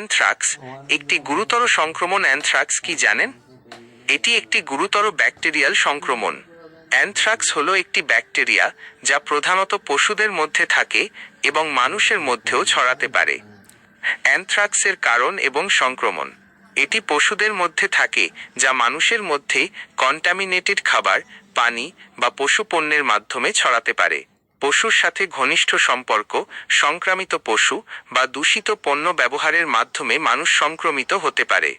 Anthrax একটি গুরুতর সংক্রমণ অ্যানথ্রাক্স কি জানেন? এটি একটি গুরুতর ব্যাকটেরিয়াল সংক্রমণ। অ্যানথ্রাক্স হল একটি ব্যাকটেরিয়া যা প্রধানত পশুদের মধ্যে থাকে এবং মানুষের মধ্যেও ছড়াতে পারে। অ্যানথ্রাক্সের কারণ এবং সংক্রমণ। এটি পশুদের মধ্যে থাকে যা মানুষের মধ্যে কন্টামিনেটেড খাবার, পানি বা পশু পণ্যের মাধ্যমে ছড়াতে পারে। পশুর সাথে ঘনিষ্ঠ সম্পর্ক, সংক্রামিত পশু বা দূষিত পণ্য ব্যবহারের মাধ্যমে মানুষ সংক্রমিত হতে পারে।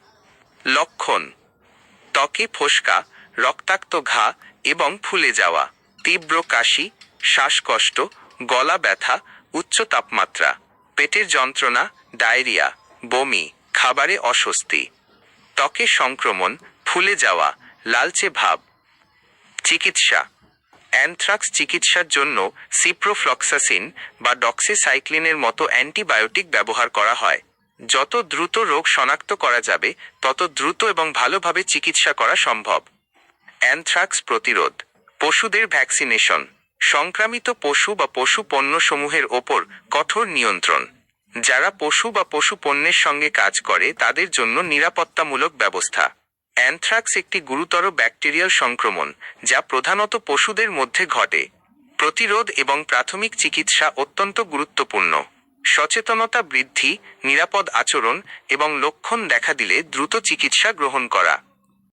লক্ষণ, ত্বকে ফোসকা, রক্তাক্ত ঘা এবং ফুলে যাওয়া, তীব্র কাশি, শ্বাসকষ্ট, গলা ব্যথা, উচ্চ তাপমাত্রা, পেটের যন্ত্রণা, ডায়রিয়া, বমি, খাবারে অস্বস্তি, ত্বকে সংক্রমণ, ফুলে যাওয়া, লালচে ভাব। চিকিৎসা অ্যানথ্রাক্স চিকিৎসার জন্য সিপ্রোফ্লক্সাসিন বা ডক্সিসাইক্লিনের মতো অ্যান্টিবায়োটিক ব্যবহার করা হয়। যত দ্রুত রোগ শনাক্ত করা যাবে, তত দ্রুত এবং ভালোভাবে চিকিৎসা করা সম্ভব। অ্যানথ্রাক্স প্রতিরোধ, পশুদের ভ্যাকসিনেশন সংক্রামিত পশু বা পশু পণ্যসমূহের ওপর কঠোর নিয়ন্ত্রণ। যারা পশু বা পশু পণ্যের সঙ্গে কাজ করে, তাদের জন্য নিরাপত্তামূলক ব্যবস্থা। অ্যানথ্রাক্স একটি গুরুতর ব্যাকটেরিয়াল সংক্রমণ, যা প্রধানত পশুদের মধ্যে ঘটে। প্রতিরোধ এবং প্রাথমিক চিকিৎসা অত্যন্ত গুরুত্বপূর্ণ। সচেতনতা বৃদ্ধি, নিরাপদ আচরণ এবং লক্ষণ দেখা দিলে দ্রুত চিকিৎসা গ্রহণ করা।